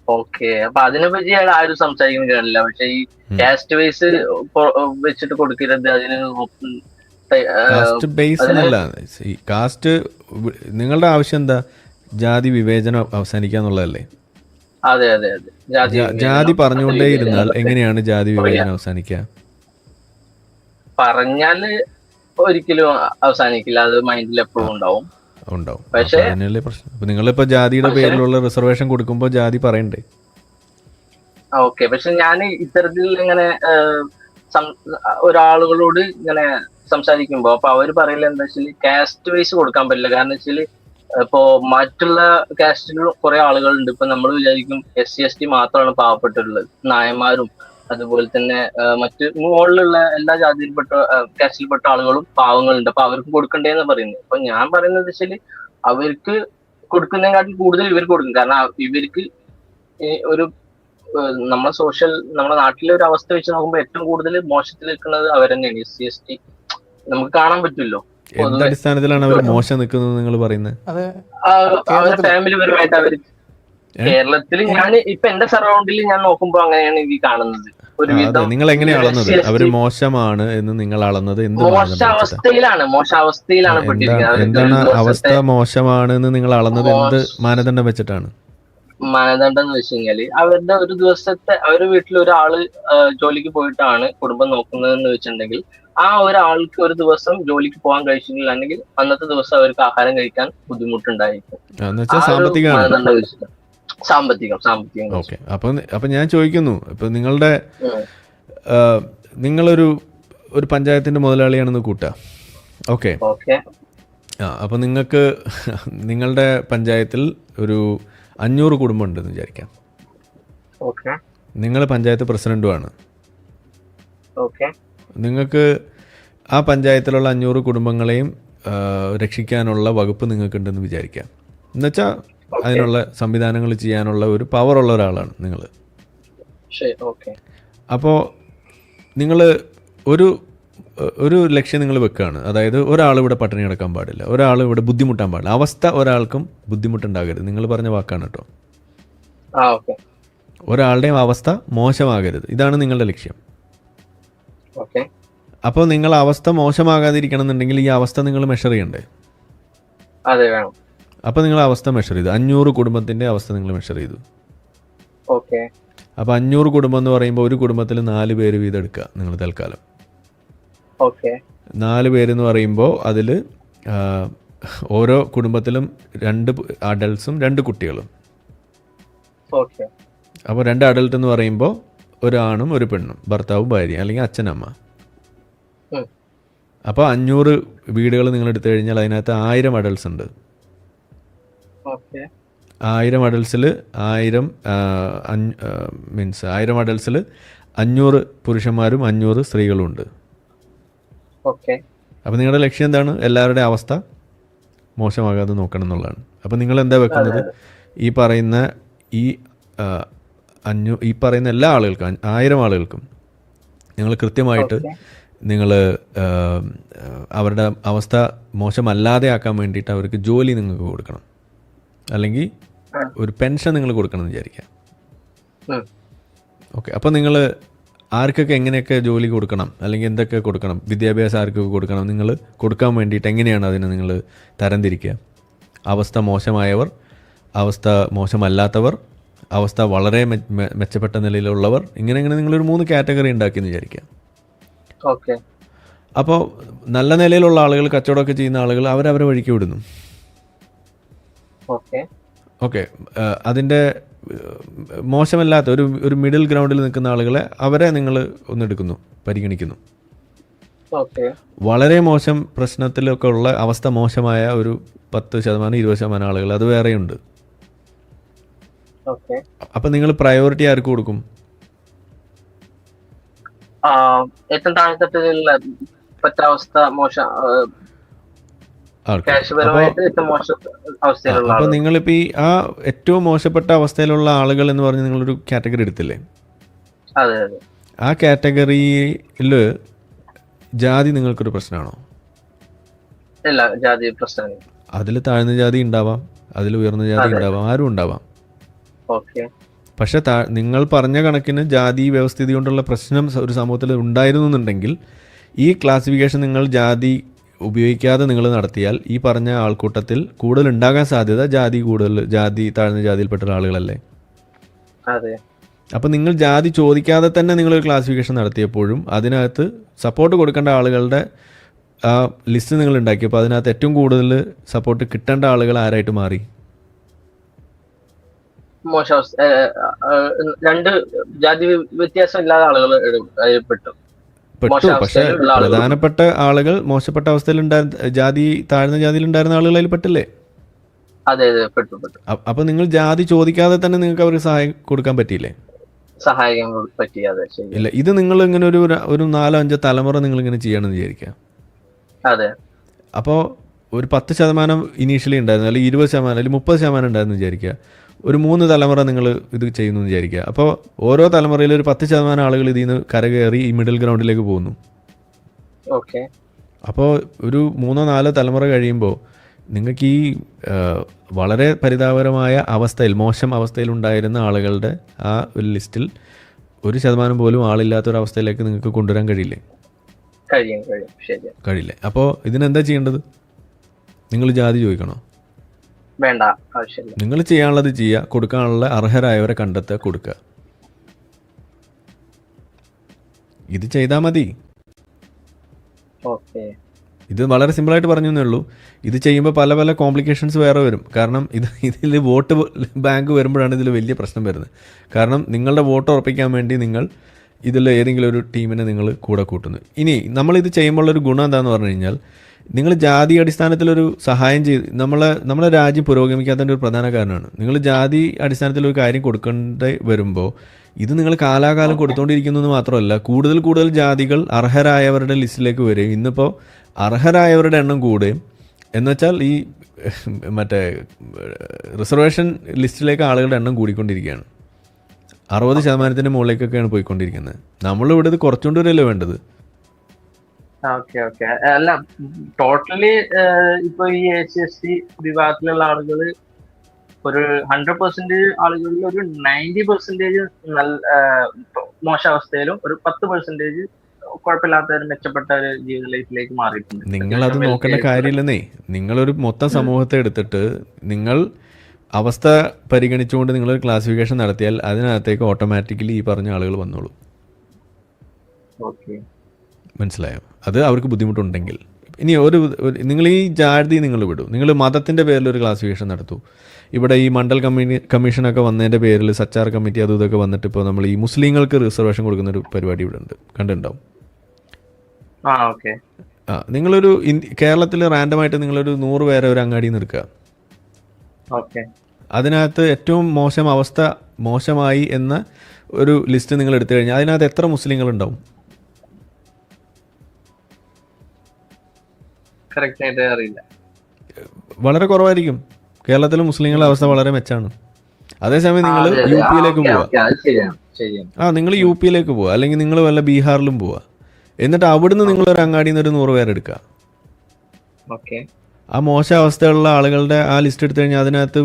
ഓക്കെ അപ്പൊ അതിനെപ്പറ്റി അയാൾ ആരും സംസാരിക്കുന്നില്ല പക്ഷെ ഈ കാസ്റ്റ് വൈസ് വെച്ചിട്ട് കൊടുക്കരുത് അതിന് കാസ്റ്റ് ബേസ് ഈ കാസ്റ്റ് നിങ്ങളുടെ ആവശ്യം എന്താ? ജാതി വിവേചനം അവസാനിക്കാന്നുള്ളതല്ലേ? അതെ അതെ അതെ. ജാതി പറഞ്ഞുകൊണ്ടേ ഇരുന്നാൽ എങ്ങനെയാണ് ജാതി വിവേചനം അവസാനിക്കുക? പറഞ്ഞാൽ ഒരിക്കലും അവസാനിക്കില്ല. അത് മൈൻഡിൽ എപ്പോഴും ഉണ്ടാവും. ഉണ്ടാവും. പക്ഷേ- നിങ്ങളിപ്പോ ജാതിയുടെ പേരിലുള്ള റിസർവേഷൻ കൊടുക്കുമ്പോൾ ജാതി പറയണ്ടേ? ഓക്കെ. പക്ഷെ ഞാൻ ഇത്തരത്തിൽ ഇങ്ങനെ ഒരാളുകളോട് ഇങ്ങനെ സംസാരിക്കുമ്പോ അപ്പൊ അവർ പറയില്ല എന്താ വെച്ചാൽ കാസ്റ്റ് വൈസ് കൊടുക്കാൻ പറ്റില്ല. കാരണം വെച്ചാൽ ഇപ്പോ മറ്റുള്ള കാസ്റ്റിലും കുറെ ആളുകളുണ്ട്. ഇപ്പൊ നമ്മൾ വിചാരിക്കും എസ് സി എസ് ടി മാത്രമാണ് പാവപ്പെട്ടുള്ളത് നായന്മാരും അതുപോലെ തന്നെ മറ്റ് മുകളിലുള്ള എല്ലാ ജാതിയിൽപ്പെട്ട കാസ്റ്റിൽപ്പെട്ട ആളുകളും പാവങ്ങളുണ്ട്. അപ്പൊ അവർക്ക് കൊടുക്കണ്ടേന്ന് പറയുന്നത്. അപ്പൊ ഞാൻ പറയുന്നത് വെച്ചാൽ അവർക്ക് കൊടുക്കുന്നതിനെക്കാട്ടിൽ കൂടുതൽ ഇവർക്ക് കൊടുക്കും. കാരണം ഇവർക്ക് ഒരു നമ്മളെ സോഷ്യൽ നമ്മുടെ നാട്ടിലെ ഒരു അവസ്ഥ വെച്ച് നോക്കുമ്പോൾ ഏറ്റവും കൂടുതൽ മോശത്തിൽ നിൽക്കുന്നത് അവർ തന്നെയാണ് എസ് സി എസ് ടി നമുക്ക് കാണാൻ പറ്റുമല്ലോ. അടിസ്ഥാനത്തിലാണ് അവർ മോശം നിൽക്കുന്നത് നിങ്ങൾ പറയുന്നത്? ഫാമിലി പരമായിട്ട് കേരളത്തിൽ ഞാൻ ഇപ്പൊ എന്റെ സറൗണ്ടിൽ ഞാൻ നോക്കുമ്പോ അങ്ങനെയാണ് എനിക്ക് കാണുന്നത്. നിങ്ങൾ എങ്ങനെയാണ് അളന്നത്? അവർ മോശമാണ് എന്ന് നിങ്ങൾ അളന്നത് എന്ത് മോശാവസ്ഥയിലാണ് മോശാവസ്ഥയിലാണ് അവസ്ഥയിലാണ് മോശ അവസ്ഥയിലാണ് എന്താണ് എന്താണ് അവസ്ഥ മോശമാണ് എന്ന് നിങ്ങൾ അളന്നത് എന്ത് മാനദണ്ഡം വെച്ചിട്ടാണ്? മാനദണ്ഡം എന്ന് വെച്ച് കഴിഞ്ഞാൽ അവരുടെ ഒരു ദിവസത്തെ അവരുടെ വീട്ടിൽ ഒരാൾ ജോലിക്ക് പോയിട്ടാണ് കുടുംബം നോക്കുന്നതെന്ന് വെച്ചിട്ടുണ്ടെങ്കിൽ ആ ഒരാൾക്ക് ഒരു ദിവസം ജോലിക്ക് പോകാൻ കഴിച്ചിട്ടില്ല അല്ലെങ്കിൽ അന്നത്തെ ദിവസം അവർക്ക് ആഹാരം കഴിക്കാൻ ബുദ്ധിമുട്ടുണ്ടായിരിക്കും. സാമ്പത്തികം സാമ്പത്തികം. ഓക്കെ. അപ്പൊ അപ്പൊ ഞാൻ ചോദിക്കുന്നു. ഇപ്പൊ നിങ്ങളുടെ നിങ്ങളൊരു ഒരു പഞ്ചായത്തിന്റെ മുതലാളിയാണെന്ന് കൂട്ടാ. ഓക്കെ. ആ അപ്പോൾ നിങ്ങൾക്ക് നിങ്ങളുടെ പഞ്ചായത്തിൽ ഒരു അഞ്ഞൂറ് കുടുംബം ഉണ്ടെന്ന് വിചാരിക്കാം നിങ്ങൾ പഞ്ചായത്ത് പ്രസിഡന്റുമാണ്. ഓക്കെ. നിങ്ങൾക്ക് ആ പഞ്ചായത്തിലുള്ള അഞ്ഞൂറ് കുടുംബങ്ങളെയും രക്ഷിക്കാനുള്ള വകുപ്പ് നിങ്ങൾക്കുണ്ടെന്ന് വിചാരിക്കാം. എന്നുവെച്ചാൽ അതിനുള്ള സംവിധാനങ്ങൾ ചെയ്യാനുള്ള ഒരു പവറുള്ള ഒരാളാണ് നിങ്ങൾ അപ്പോൾ നിങ്ങൾ ഒരു ഒരു ലക്ഷ്യം നിങ്ങൾ വെക്കുകയാണ് അതായത് ഒരാൾ ഇവിടെ പട്ടിണി കിടക്കാൻ പാടില്ല ഒരാൾ ഇവിടെ ബുദ്ധിമുട്ടാൻ പാടില്ല. അവസ്ഥ ഒരാൾക്കും ബുദ്ധിമുട്ടുണ്ടാകരുത്. നിങ്ങൾ പറഞ്ഞ വാക്കാണ് കേട്ടോ. ഒരാളുടെയും അവസ്ഥ മോശമാകരുത്. ഇതാണ് നിങ്ങളുടെ ലക്ഷ്യം. അപ്പോൾ നിങ്ങൾ അവസ്ഥ മോശമാകാതിരിക്കണം എന്നുണ്ടെങ്കിൽ ഈ അവസ്ഥ നിങ്ങൾ മെഷർ ചെയ്യണ്ടേ? അതെ വേണം. അപ്പോൾ നിങ്ങൾ അവസ്ഥ മെഷർ ചെയ്തു. അഞ്ഞൂറ് കുടുംബത്തിന്റെ അവസ്ഥ നിങ്ങൾ മെഷർ ചെയ്തു. ഓക്കെ അപ്പോൾ അഞ്ഞൂറ് കുടുംബം എന്ന് പറയുമ്പോൾ ഒരു കുടുംബത്തിൽ നാല് പേര് വീതം എടുക്കുക നിങ്ങൾ തൽക്കാലം. ഓക്കെ നാല് പേരെന്ന് പറയുമ്പോൾ അതിൽ ഓരോ കുടുംബത്തിലും രണ്ട് അഡൾട്ട്സും രണ്ട് കുട്ടികളും. അപ്പോൾ രണ്ട് അഡൽട്ട് എന്ന് പറയുമ്പോൾ ഒരാണും ഒരു പെണ്ണും ഭർത്താവും ഭാര്യ അല്ലെങ്കിൽ അച്ഛനമ്മ. അപ്പോൾ അഞ്ഞൂറ് വീടുകൾ നിങ്ങൾ എടുത്തു കഴിഞ്ഞാൽ അതിനകത്ത് ആയിരം അഡൽസ് ഉണ്ട്. ആയിരം അഡൽസിൽ ആയിരം മീൻസ് ആയിരം അഡൽസിൽ അഞ്ഞൂറ് പുരുഷന്മാരും അഞ്ഞൂറ് സ്ത്രീകളും ഉണ്ട്. അപ്പം നിങ്ങളുടെ ലക്ഷ്യം എന്താണ്? എല്ലാവരുടെയും അവസ്ഥ മോശമാകാതെ നോക്കണം എന്നുള്ളതാണ്. അപ്പോൾ നിങ്ങൾ എന്താ വെക്കുന്നത്? ഈ പറയുന്ന ഈ അഞ്ഞൂ ഈ പറയുന്ന എല്ലാ ആളുകൾക്കും ആയിരം ആളുകൾക്കും നിങ്ങൾ കൃത്യമായിട്ട് നിങ്ങൾ അവരുടെ അവസ്ഥ മോശമല്ലാതെ ആക്കാൻ വേണ്ടിയിട്ട് അവർക്ക് ജോലി നിങ്ങൾക്ക് കൊടുക്കണം. അല്ലെങ്കിൽ ഒരു പെൻഷൻ നിങ്ങൾ കൊടുക്കണം എന്ന് വിചാരിക്കാം. ഓക്കെ. അപ്പോൾ നിങ്ങൾ ആർക്കൊക്കെ എങ്ങനെയൊക്കെ ജോലി കൊടുക്കണം അല്ലെങ്കിൽ എന്തൊക്കെ കൊടുക്കണം വിദ്യാഭ്യാസം ആർക്കൊക്കെ കൊടുക്കണം നിങ്ങൾ കൊടുക്കാൻ വേണ്ടിയിട്ട് എങ്ങനെയാണ് അതിനെ നിങ്ങൾ തരംതിരിക്കുക? അവസ്ഥ മോശമായവർ അവസ്ഥ മോശമല്ലാത്തവർ അവസ്ഥ വളരെ മെച്ചപ്പെട്ട നിലയിലുള്ളവർ ഇങ്ങനെ ഇങ്ങനെ നിങ്ങൾ ഒരു മൂന്ന് കാറ്റഗറി ഉണ്ടാക്കിയെന്ന് വിചാരിക്കുക. ഓക്കെ. അപ്പോൾ നല്ല നിലയിലുള്ള ആളുകൾ കച്ചവടമൊക്കെ ചെയ്യുന്ന ആളുകൾ അവരവരെ വഴിക്ക് വിടുന്നു. ഓക്കെ. ഓക്കെ. അതിന്റെ മോശമല്ലാത്ത ഒരു ഒരു മിഡിൽ ഗ്രൗണ്ടിൽ നിൽക്കുന്ന ആളുകളെ അവരെ നിങ്ങൾ ഒന്നെടുക്കുന്നു പരിഗണിക്കുന്നു. വളരെ മോശം പ്രശ്നത്തിലൊക്കെ ഉള്ള അവസ്ഥ മോശമായ ഒരു പത്ത് ശതമാനം ഇരുപത് ശതമാനം ആളുകൾ അത് വേറെയുണ്ട്. അപ്പം നിങ്ങൾ പ്രയോറിറ്റി ആർക്ക് കൊടുക്കും? ഏറ്റവും താഴെത്തട്ടിലുള്ള പറ്റാവസ്ഥ മോശം അപ്പോൾ ആളുകൾ ഈ ആ ഏറ്റവും മോശപ്പെട്ട അവസ്ഥയിലുള്ള ആളുകൾ എന്ന് പറഞ്ഞ് നിങ്ങളൊരു കാറ്റഗറി എടുത്തില്ലേ? ആ കാറ്റഗറിയിൽ ജാതി നിങ്ങൾക്കൊരു പ്രശ്നമാണോ? അതിൽ താഴ്ന്ന ജാതി ഉണ്ടാവാം അതിൽ ഉയർന്ന ജാതി ഉണ്ടാവാം ആരും ഉണ്ടാവാം. പക്ഷേ താ നിങ്ങൾ പറഞ്ഞ കണക്കിന് ജാതി വ്യവസ്ഥിതി കൊണ്ടുള്ള പ്രശ്നം ഒരു സമൂഹത്തിൽ ഉണ്ടായിരുന്നു എന്നുണ്ടെങ്കിൽ ഈ ക്ലാസിഫിക്കേഷൻ നിങ്ങൾ ജാതി ഉപയോഗിക്കാതെ നിങ്ങൾ നടത്തിയാൽ ഈ പറഞ്ഞ ആൾക്കൂട്ടത്തിൽ കൂടുതൽ ഉണ്ടാകാൻ സാധ്യത ജാതി കൂടുതൽ ജാതി താഴ്ന്ന ജാതിയിൽപ്പെട്ട ആളുകളല്ലേ? അതെ. അപ്പോൾ നിങ്ങൾ ജാതി ചോദിക്കാതെ തന്നെ നിങ്ങളൊരു ക്ലാസിഫിക്കേഷൻ നടത്തിയപ്പോഴും അതിനകത്ത് സപ്പോർട്ട് കൊടുക്കേണ്ട ആളുകളുടെ ആ ലിസ്റ്റ് നിങ്ങൾ ഉണ്ടാക്കിയപ്പോൾ അതിനകത്ത് ഏറ്റവും കൂടുതൽ സപ്പോർട്ട് കിട്ടേണ്ട ആളുകൾ ആരായിട്ട് മാറി? മോശം അവസ്ഥ. രണ്ട് ജാതി വ്യത്യാസം ഇല്ലാത്ത ആളുകൾ പെട്ടു. പെട്ടു പക്ഷെ. പ്രധാനപ്പെട്ട ആളുകൾ മോശപ്പെട്ട അവസ്ഥയിൽ ജാതി താഴ്ന്ന ജാതിയിൽ ഉണ്ടായിരുന്ന ആളുകൾ അതിൽ പെട്ടില്ലേ? അപ്പൊ നിങ്ങൾ ജാതി ചോദിക്കാതെ തന്നെ നിങ്ങൾക്ക് അവർക്ക് സഹായം കൊടുക്കാൻ പറ്റിയില്ലേ? ശരി ഇല്ല ഇത് നിങ്ങൾ ഇങ്ങനെ ഒരു ഒരു നാലോ അഞ്ചോ തലമുറ നിങ്ങൾ ഇങ്ങനെ ചെയ്യണമെന്ന് വിചാരിക്കാം. അതെ. അപ്പോൾ ഒരു പത്ത് ശതമാനം ഇനീഷ്യലി ഉണ്ടായിരുന്നു അല്ലെങ്കിൽ ഇരുപത് ശതമാനം അല്ലെങ്കിൽ മുപ്പത് ശതമാനം ഉണ്ടായിരുന്നു വിചാരിക്കുക ഒരു മൂന്ന് തലമുറ നിങ്ങൾ ഇത് ചെയ്യുന്നു എന്ന് വിചാരിക്കുക. അപ്പോൾ ഓരോ തലമുറയിൽ ഒരു പത്ത് ശതമാനം ആളുകൾ ഇതിൽ നിന്ന് കരകയറി ഈ മിഡിൽ ഗ്രൗണ്ടിലേക്ക് പോകുന്നു. ഓക്കെ. അപ്പോൾ ഒരു മൂന്നോ നാലോ തലമുറ കഴിയുമ്പോൾ നിങ്ങൾക്ക് ഈ വളരെ പരിതാപകരമായ അവസ്ഥയിൽ മോശം അവസ്ഥയിൽ ഉണ്ടായിരുന്ന ആളുകളുടെ ആ ഒരു ലിസ്റ്റിൽ ഒരു ശതമാനം പോലും ആളില്ലാത്തൊരവസ്ഥയിലേക്ക് നിങ്ങൾക്ക് കൊണ്ടുവരാൻ കഴിയില്ലേ? കഴിയില്ലേ? അപ്പോൾ ഇതിനെന്താ ചെയ്യേണ്ടത്? നിങ്ങൾ ജാതി ചോദിക്കണോ? വേണ്ട ആവശ്യമില്ല. നിങ്ങൾ ചെയ്യാനുള്ളത് ചെയ്യുക കൊടുക്കാനുള്ള അർഹരായവരെ കണ്ടെത്തുക കൊടുക്കുക. ഇത് ചെയ്താൽ മതി. ഓക്കെ. ഇത് വളരെ സിമ്പിളായിട്ട് പറഞ്ഞു എന്നേ ഉള്ളൂ. ഇത് ചെയ്യുമ്പോൾ പല പല കോംപ്ലിക്കേഷൻസ് വേറെ വരും. കാരണം ഇത് ഇതിൽ വോട്ട് ബാങ്ക് വരുമ്പോഴാണ് ഇതിൽ വലിയ പ്രശ്നം വരുന്നത്. കാരണം നിങ്ങളുടെ വോട്ട് ഉറപ്പിക്കാൻ വേണ്ടി നിങ്ങൾ ഇതിൽ ഏതെങ്കിലും ഒരു ടീമിനെ നിങ്ങൾ കൂടെ കൂട്ടുന്നു. ഇനി നമ്മളിത് ചെയ്യുമ്പോൾ ഒരു ഗുണം എന്താണെന്ന് പറഞ്ഞു കഴിഞ്ഞാൽ നിങ്ങൾ ജാതി അടിസ്ഥാനത്തിലൊരു സഹായം ചെയ്ത് നമ്മളെ നമ്മളെ രാജ്യം പുരോഗമിക്കാത്തതിന്റെ ഒരു പ്രധാന കാരണമാണ്. നിങ്ങൾ ജാതി അടിസ്ഥാനത്തിൽ ഒരു കാര്യം കൊടുക്കേണ്ട വരുമ്പോൾ ഇത് നിങ്ങൾ കാലാകാലം കൊടുത്തുകൊണ്ടിരിക്കുന്നു എന്ന് മാത്രമല്ല കൂടുതൽ കൂടുതൽ ജാതികൾ അർഹരായവരുടെ ലിസ്റ്റിലേക്ക് വരും ഇന്നിപ്പോൾ അർഹരായവരുടെ എണ്ണം കൂടുകയും എന്നുവെച്ചാൽ ഈ മറ്റേ റിസർവേഷൻ ലിസ്റ്റിലേക്ക് ആളുകളുടെ എണ്ണം കൂടിക്കൊണ്ടിരിക്കുകയാണ്. അറുപത് ശതമാനത്തിന്റെ മുകളിലേക്കൊക്കെയാണ് പോയിക്കൊണ്ടിരിക്കുന്നത്. നമ്മളിവിടെ ഇത് കുറച്ചുകൊണ്ടുവരല്ലേ വേണ്ടത്? ഓക്കെ ഓക്കെ അല്ല ടോട്ടലി ഇപ്പൊ ഈ എസ് സി എസ് ടി വിഭാഗത്തിലുള്ള ആളുകൾ ഒരു ഹൺഡ്രഡ് പെർസെന്റേജ് ആളുകളിൽ ഒരു നയന്റി പെർസെന്റേജ് നല്ല മോശ മോശാവസ്ഥയിലും ഒരു പത്ത് പെർസെന്റേജ് കുഴപ്പമില്ലാത്ത ഒരു മെച്ചപ്പെട്ട ഒരു ജീവിത ലൈഫിലേക്ക് മാറിയിട്ടുണ്ട്. നിങ്ങളത് അത്യാവശ്യം നോക്കേണ്ട കാര്യമില്ലെന്നേ. നിങ്ങളൊരു മൊത്തം സമൂഹത്തെ എടുത്തിട്ട് നിങ്ങൾ അവസ്ഥ പരിഗണിച്ചുകൊണ്ട് നിങ്ങളൊരു ക്ലാസിഫിക്കേഷൻ നടത്തിയാൽ അതിനകത്തേക്ക് ഓട്ടോമാറ്റിക്കലി ഈ പറഞ്ഞ ആളുകൾ വന്നോളൂ. ഓക്കെ മനസ്സിലായോ? അത് അവർക്ക് ബുദ്ധിമുട്ടുണ്ടെങ്കിൽ. ഇനി ഒരു നിങ്ങൾ ഈ ജാതി നിങ്ങൾ വിടും. നിങ്ങൾ മതത്തിന്റെ പേരിൽ ഒരു ക്ലാസിഫിക്കേഷൻ നടത്തൂ. ഇവിടെ ഈ മണ്ഡൽ കമ്മീ കമ്മീഷനൊക്കെ വന്നതിന്റെ പേരിൽ സച്ചാർ കമ്മിറ്റി അതും ഇതൊക്കെ വന്നിട്ട് ഇപ്പോൾ നമ്മൾ ഈ മുസ്ലിങ്ങൾക്ക് റിസർവേഷൻ കൊടുക്കുന്ന ഒരു പരിപാടി ഇവിടെ ഉണ്ട്. കണ്ടിട്ടുണ്ടാവും? ആ നിങ്ങളൊരു കേരളത്തിൽ റാൻഡമായിട്ട് നിങ്ങളൊരു നൂറ് പേരെ ഒരു അങ്ങാടി നിൽക്കുക ഓക്കെ. അതിനകത്ത് ഏറ്റവും മോശം അവസ്ഥ മോശമായി എന്ന ഒരു ലിസ്റ്റ് നിങ്ങൾ എടുത്തു കഴിഞ്ഞാൽ അതിനകത്ത് എത്ര മുസ്ലിങ്ങളുണ്ടാവും? കറക്റ്റ് ആയിട്ട് അറിയില്ല. വളരെ കുറവായിരിക്കും. കേരളത്തിലെ മുസ്ലിങ്ങളുടെ അവസ്ഥ വളരെ മെച്ചാണ്. അതേസമയം നിങ്ങൾ. യു പിയിലേക്ക് പോവാ ആ നിങ്ങൾ യു പിയിലേക്ക് പോവാ അല്ലെങ്കിൽ നിങ്ങൾ വല്ല ബീഹാറിലും പോവാ എന്നിട്ട് അവിടുന്ന് നിങ്ങൾ ഒരു അങ്ങാടിയിൽ നിന്ന് ഒരു നൂറ് പേരെടുക്കുക ആ മോശ അവസ്ഥയുള്ള ആളുകളുടെ ആ ലിസ്റ്റ് എടുത്തു കഴിഞ്ഞാൽ അതിനകത്ത്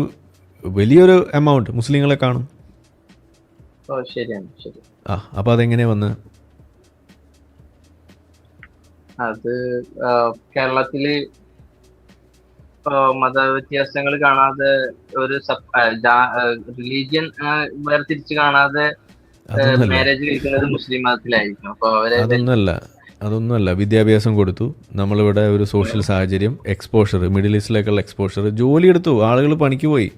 വലിയൊരു എമൗണ്ട് മുസ്ലിങ്ങളെ കാണും. ആ അപ്പൊ അതെങ്ങനെയാ വന്ന് അത് കേരളത്തിൽ മതവ്യത്യാസങ്ങൾ കാണാതെ ഒരു റിലീജിയൻ വേർതിരിച്ച് കാണാതെ മാരേജ് കഴിക്കുന്നത് മുസ്ലിം മതത്തിലായിരിക്കും. അപ്പൊ അവരെ അതൊന്നുമല്ല. അതൊന്നുമല്ല. വിദ്യാഭ്യാസം കൊടുത്തു. നമ്മളിവിടെ ഒരു സോഷ്യൽ സാഹചര്യം എക്സ്പോഷർ മിഡിൽ ഈസ്റ്റിലേക്കുള്ള എക്സ്പോഷർ ജോലി എടുത്തു. ആളുകൾ പണിക്ക് പോയി.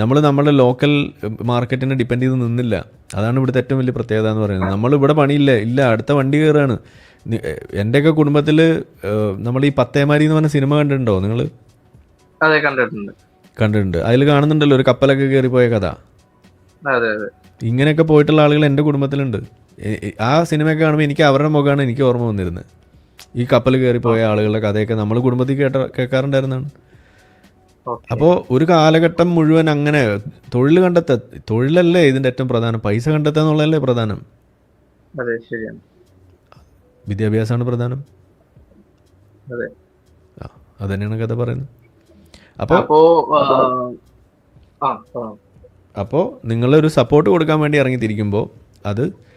നമ്മൾ നമ്മുടെ ലോക്കൽ മാർക്കറ്റിനെ ഡിപ്പെൻഡ് ചെയ്ത് നിന്നില്ല. അതാണ് ഇവിടുത്തെ ഏറ്റവും വലിയ പ്രത്യേകത എന്ന് പറയുന്നത്. നമ്മൾ ഇവിടെ പണിയില്ല. ഇല്ല അടുത്ത വണ്ടി കയറുകയാണ് എന്റെയൊക്കെ കുടുംബത്തിൽ നമ്മൾ ഈ പത്തേമാരി എന്ന് പറഞ്ഞ സിനിമ കണ്ടിട്ടുണ്ടോ നിങ്ങൾ അതെ കണ്ടിട്ടുണ്ട്. കണ്ടിട്ടുണ്ട്. അതിൽ കാണുന്നുണ്ടല്ലോ ഒരു കപ്പലൊക്കെ കയറിപ്പോയ കഥ. അതെ അതെ. ഇങ്ങനെയൊക്കെ പോയിട്ടുള്ള ആളുകൾ എന്റെ കുടുംബത്തിലുണ്ട്. ആ സിനിമയൊക്കെ കാണുമ്പോൾ എനിക്ക് അവരുടെ മുഖമാണ് എനിക്ക് ഓർമ്മ വന്നിരുന്നത്. ഈ കപ്പൽ കയറിപ്പോയ ആളുകളുടെ കഥയൊക്കെ നമ്മൾ കുടുംബത്തിൽ കേട്ട കേൾക്കാറുണ്ടായിരുന്നതാണ് ഓക്കെ അപ്പോൾ ഒരു കാലഘട്ടം മുഴുവൻ അങ്ങനെ തൊഴിൽ കണ്ടെത്ത തൊഴിലല്ലേ ഇതിന്റെ ഏറ്റവും പ്രധാനം? പൈസ കണ്ടെത്തുക എന്നുള്ളതല്ലേ പ്രധാനം? അതെ ശരിയാണ്. വിദ്യാഭ്യാസമാണ് പ്രധാനം? അതെ. ആ അതുതന്നെയാണ് കഥ പറയുന്നത്. അപ്പോ. അപ്പോൾ നിങ്ങളൊരു സപ്പോർട്ട് കൊടുക്കാൻ വേണ്ടി ഇറങ്ങിത്തിരിക്കുമ്പോൾ അത്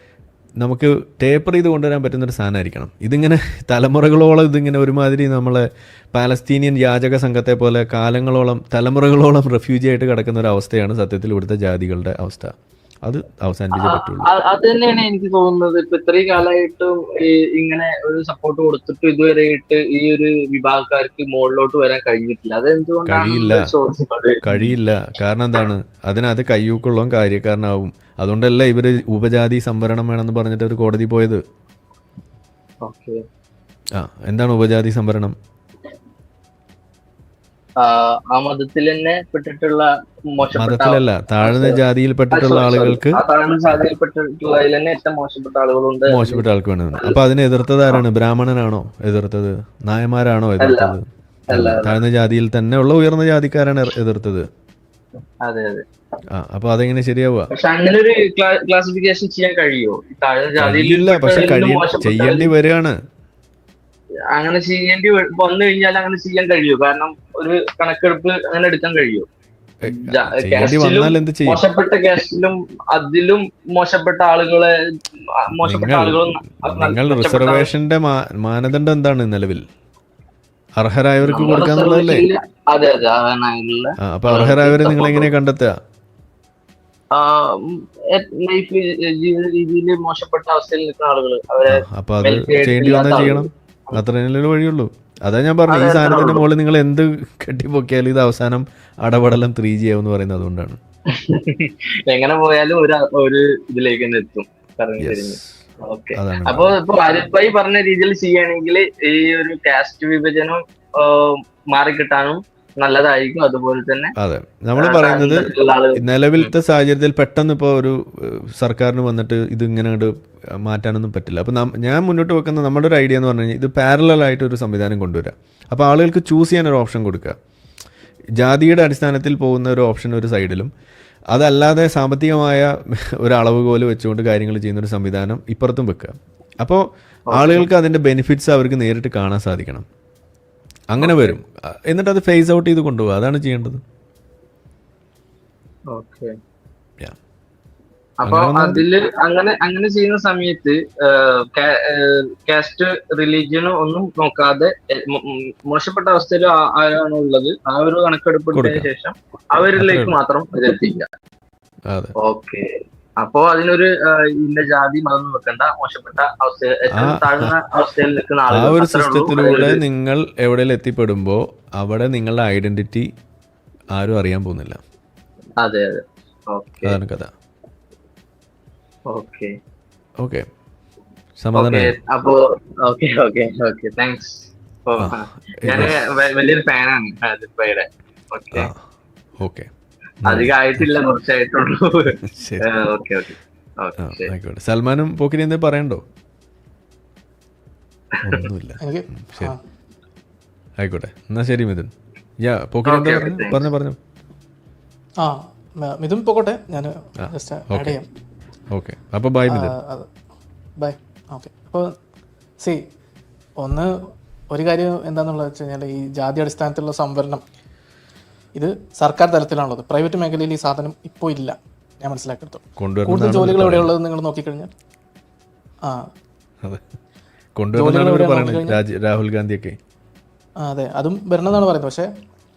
നമുക്ക് ടേപ്പർ ചെയ്ത് കൊണ്ടുവരാൻ പറ്റുന്നൊരു സാധനമായിരിക്കണം. ഇതിങ്ങനെ തലമുറകളോളം ഇതിങ്ങനെ ഒരുമാതിരി നമ്മളെ പാലസ്തീനിയൻ യാചക സംഘത്തെ പോലെ കാലങ്ങളോളം തലമുറകളോളം റെഫ്യൂജി ആയിട്ട് കിടക്കുന്ന ഒരു അവസ്ഥയാണ് സത്യത്തിൽ ഇവിടുത്തെ ജാതികളുടെ അവസ്ഥ. അത് അവസാനിപ്പിച്ചേ പറ്റുള്ളൂ. അത് തന്നെയാണ് എനിക്ക് തോന്നുന്നത്. ഇപ്പൊ ഇത്രയും കാലമായിട്ടും ഇങ്ങനെ ഒരു സപ്പോർട്ട് കൊടുത്തിട്ട് ഇതുവരെയായിട്ട് ഈ ഒരു വിഭാഗക്കാർക്ക് മുകളിലോട്ട് വരാൻ കഴിഞ്ഞിട്ടില്ല. അത് കഴിയില്ല. എന്തുകൊണ്ടാണ് കഴിയില്ല. കാരണം എന്താണ്? അതിനകത്ത് കയ്യൂക്കുള്ളവും കാര്യക്കാരനാവും. അതുകൊണ്ടല്ല ഇവർ ഉപജാതി സംവരണം വേണമെന്ന് പറഞ്ഞിട്ട് അവർ കോടതി പോയത്. ആ എന്താണ് ഉപജാതി സംവരണം? ആ മതത്തിൽ തന്നെ പെട്ടിട്ടുള്ള മോശപ്പെട്ട മതത്തിലല്ല താഴ്ന്ന ജാതിയിൽപ്പെട്ടിട്ടുള്ള ആളുകൾക്ക് താഴ്ന്ന പെട്ടിട്ടുള്ള തന്നെ ഏറ്റവും മോശപ്പെട്ട ആളുകളുണ്ട്. മോശപ്പെട്ട ആൾക്ക് വേണമെന്ന്. അപ്പൊ അതിനെ എതിർത്തത് ആരാണ് ബ്രാഹ്മണനാണോ എതിർത്തത്? നായന്മാരാണോ എതിർത്തത്? അല്ല. താഴ്ന്ന ജാതിയിൽ തന്നെ ഉള്ള ഉയർന്ന ജാതിക്കാരാണ് എതിർത്തത്. അതെ അതെ. അപ്പൊ അതെങ്ങനെ ശരിയാവുക? പക്ഷെ അങ്ങനെ ഒരു ക്ലാസിഫിക്കേഷൻ ചെയ്യാൻ കഴിയുമോ? താഴ്ന്ന ജാതിയിൽ പക്ഷെ ചെയ്യേണ്ടി വരികയാണ്. അങ്ങനെ ചെയ്യേണ്ടി വന്നു കഴിഞ്ഞാൽ അങ്ങനെ ചെയ്യാൻ കഴിയൂ. കാരണം ഒരു കണക്കെടുപ്പ് അങ്ങനെ എടുക്കാൻ കഴിയൂ. മോശപ്പെട്ട കാസ്റ്റിലും അതിലും മോശപ്പെട്ട ആളുകളെ മോശപ്പെട്ട ആളുകൾ ആളുകളും റിസർവേഷന്റെ മാനദണ്ഡം എന്താണ് നിലവിൽ? അർഹരായവർക്ക് കൊടുക്കാൻ കൊടുക്കാന്നുള്ളതല്ലേ? അതെ അതെ അപ്പൊ അർഹരായവരെ നിങ്ങൾ എങ്ങനെ കണ്ടെത്തുക? ലൈഫ് ജീവിത രീതിയിൽ മോശപ്പെട്ട അവസ്ഥയിൽ നിൽക്കുന്ന ആളുകൾ അവരെ ചെയ്യണം. അത്രയല്ലേ വഴിയുള്ളൂ. അതാ ഞാൻ പറഞ്ഞു ഈ സാധനത്തിന്റെ മുകളിൽ നിങ്ങൾ എന്ത് കെട്ടിപ്പൊക്കിയാലും ഇത് അവസാനം അടപടലം ത്രീ ജി ആവും എന്ന് പറയുന്നത് അതുകൊണ്ടാണ്. എങ്ങനെ പോയാലും ഒരു ഒരു ഇതിലേക്ക് തന്നെ എത്തും. പറഞ്ഞു തിരിഞ്ഞ്. ഓക്കെ അതാണ് അപ്പൊ ഇപ്പൊ അരിപ്പായി പറഞ്ഞ രീതിയിൽ ചെയ്യുകയാണെങ്കിൽ ഈ ഒരു കാസ്റ്റ് വിഭജനം മാറിക്കിട്ടാനും നല്ലതായിരിക്കും അതുപോലെ തന്നെ. അതെ. നമ്മൾ പറയുന്നത് നിലവിലത്തെ സാഹചര്യത്തിൽ പെട്ടെന്ന് ഇപ്പോൾ ഒരു സർക്കാരിന് വന്നിട്ട് ഇത് ഇങ്ങനെ മാറ്റാനൊന്നും പറ്റില്ല. അപ്പോൾ ഞാൻ മുന്നോട്ട് വെക്കുന്ന നമ്മുടെ ഒരു ഐഡിയ എന്ന് പറഞ്ഞു കഴിഞ്ഞാൽ ഇത് പാരലൽ ആയിട്ട് ഒരു സംവിധാനം കൊണ്ടുവരാം. അപ്പോൾ ആളുകൾക്ക് ചൂസ് ചെയ്യാൻ ഒരു ഓപ്ഷൻ കൊടുക്കുക ജാതിയുടെ അടിസ്ഥാനത്തിൽ പോകുന്ന ഒരു ഓപ്ഷൻ ഒരു സൈഡിലും അതല്ലാതെ സാമ്പത്തികമായ ഒരു അളവ് പോലെ വെച്ചുകൊണ്ട് കാര്യങ്ങൾ ചെയ്യുന്ന ഒരു സംവിധാനം ഇപ്പുറത്തും വെക്കുക അപ്പോൾ ആളുകൾക്ക് അതിന്റെ ബെനിഫിറ്റ്സ് അവർക്ക് നേരിട്ട് കാണാൻ സാധിക്കണം. അങ്ങനെ വരും. എന്നിട്ട് അത് ഫേസ് ഔട്ട് ചെയ്ത് കൊണ്ടുപോകുക അതാണ് ചെയ്യേണ്ടത്. അപ്പൊ അതിൽ അങ്ങനെ അങ്ങനെ ചെയ്യുന്ന സമയത്ത് കാസ്റ്റ് റിലീജിയനോ ഒന്നും നോക്കാതെ മോശപ്പെട്ട അവസ്ഥയിൽ ആ- ആരാണോ ഉള്ളത് ആ ഒരു കണക്കെടുപ്പിന് ശേഷം അവരിലേക്ക് മാത്രം ഇതെത്തിക്കുക ഓക്കെ അപ്പോ അതിനൊരു ഇന്ന ജാതി മതം വെക്കണ്ട. മോശപ്പെട്ട അവസ്ഥ ആ- താഴ്ന്ന അവസ്ഥയിൽ നിൽക്കുന്ന ആ ഒരു സിസ്റ്റത്തിലൂടെ നിങ്ങൾ എവിടെയെങ്കിലും എത്തിപ്പെടുമ്പോ അവിടെ നിങ്ങളുടെ ഐഡന്റിറ്റി ആരും അറിയാൻ പോകുന്നില്ല. അതെ അതെ. ഓക്കെ. അതാണ് കഥ. ഓക്കെ. ഓക്കെ. സമാധാനം അപ്പോ ഓക്കെ ഓക്കെ ഓക്കെ. താങ്ക്സ് ഞാൻ വലിയൊരു ഫാനാണ് ഓക്കെ. ആ ഓക്കെ അധികം ആയിട്ടില്ല കുറച്ചായിട്ടുള്ളൂ ഓക്കെ ഓക്കെ. ആയിക്കോട്ടെ. സൽമാനും പോക്കിരി എന്തെങ്കിലും പറയണ്ടോ? ഒന്നുമില്ല. എനിക്ക്? ശരി. ആ, ആയിക്കോട്ടെ. എന്നാ ശരി മിഥുൻ. യാ പോക്കിരി എന്താ പറഞ്ഞു പറഞ്ഞു പറഞ്ഞു. ആ മിഥുൻ പോകട്ടെ ഞാൻ ജസ്റ്റ് ആഡ് ചെയ്യാം. ഓക്കെ. അപ്പോൾ ബൈ മിഥുൻ. Bye okay. അപ്പോൾ സി ഒന്ന് ഒരു കാര്യം എന്താണെന്നുള്ളത് വെച്ച് കഴിഞ്ഞാൽ ഈ ജാതി അടിസ്ഥാനത്തിലുള്ള സംവരണം ഇത് സർക്കാർ തലത്തിലാണുള്ളത്. പ്രൈവറ്റ് മേഖലയിൽ ഈ സാധനം ഇപ്പോൾ ഇല്ല. ഞാൻ മനസ്സിലാക്കിയെടുത്തു. കൂടുതൽ ജോലികൾ എവിടെയുള്ളത് നിങ്ങൾ നോക്കിക്കഴിഞ്ഞാൽ? ആ. രാഹുൽ ഗാന്ധിയൊക്കെ. ഒക്കെ അതെ. അതും വരണമെന്നാണ് പറയുന്നത്. പക്ഷേ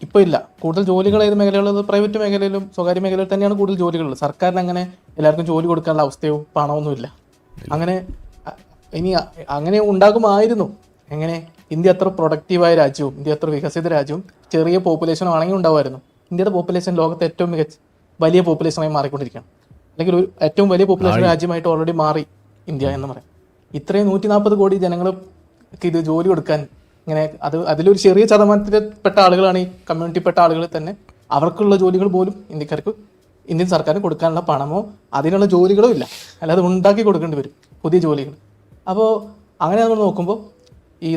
ഇപ്പോൾ ഇല്ല. കൂടുതൽ ജോലികൾ ഏത് മേഖലയുള്ളത് പ്രൈവറ്റ് മേഖലയിലും സ്വകാര്യ മേഖലയിൽ തന്നെയാണ് കൂടുതൽ ജോലികളുള്ളത്. സർക്കാരിന് അങ്ങനെ എല്ലാവർക്കും ജോലി കൊടുക്കാനുള്ള അവസ്ഥയോ പണമൊന്നുമില്ല. അങ്ങനെ ഇനി അങ്ങനെ ഉണ്ടാകുമായിരുന്നു. എങ്ങനെ? ഇന്ത്യ അത്ര പ്രൊഡക്റ്റീവായ രാജ്യവും ഇന്ത്യ അത്ര വികസിത രാജ്യവും ചെറിയ പോപ്പുലേഷനും ആണെങ്കിൽ ഉണ്ടാവുമായിരുന്നു. ഇന്ത്യയുടെ പോപ്പുലേഷൻ ലോകത്തെ ഏറ്റവും മികച്ച വലിയ പോപ്പുലേഷനായി മാറിക്കൊണ്ടിരിക്കുകയാണ്. അല്ലെങ്കിൽ ഒരു ഏറ്റവും വലിയ പോപ്പുലേഷൻ രാജ്യമായിട്ട് ഓൾറെഡി മാറി ഇന്ത്യ എന്ന് പറയാം. ഇത്രയും നൂറ്റി നാൽപ്പത് കോടി ജനങ്ങൾക്ക് ഇത് ജോലി കൊടുക്കാൻ ഇങ്ങനെ അത് അതിലൊരു ചെറിയ ശതമാനത്തിൽപ്പെട്ട ആളുകളാണ് ഈ കമ്മ്യൂണിറ്റിപ്പെട്ട ആളുകൾ തന്നെ. അവർക്കുള്ള ജോലികൾ പോലും ഇന്ത്യക്കാർക്ക് ഇന്ത്യൻ സർക്കാരിന് കൊടുക്കാനുള്ള പണമോ അതിനുള്ള ജോലികളോ ഇല്ല. അല്ലാതെ ഉണ്ടാക്കി കൊടുക്കേണ്ടി വരും പുതിയ ജോലികൾ. അപ്പോൾ അങ്ങനെ നമ്മൾ നോക്കുമ്പോൾ ഈ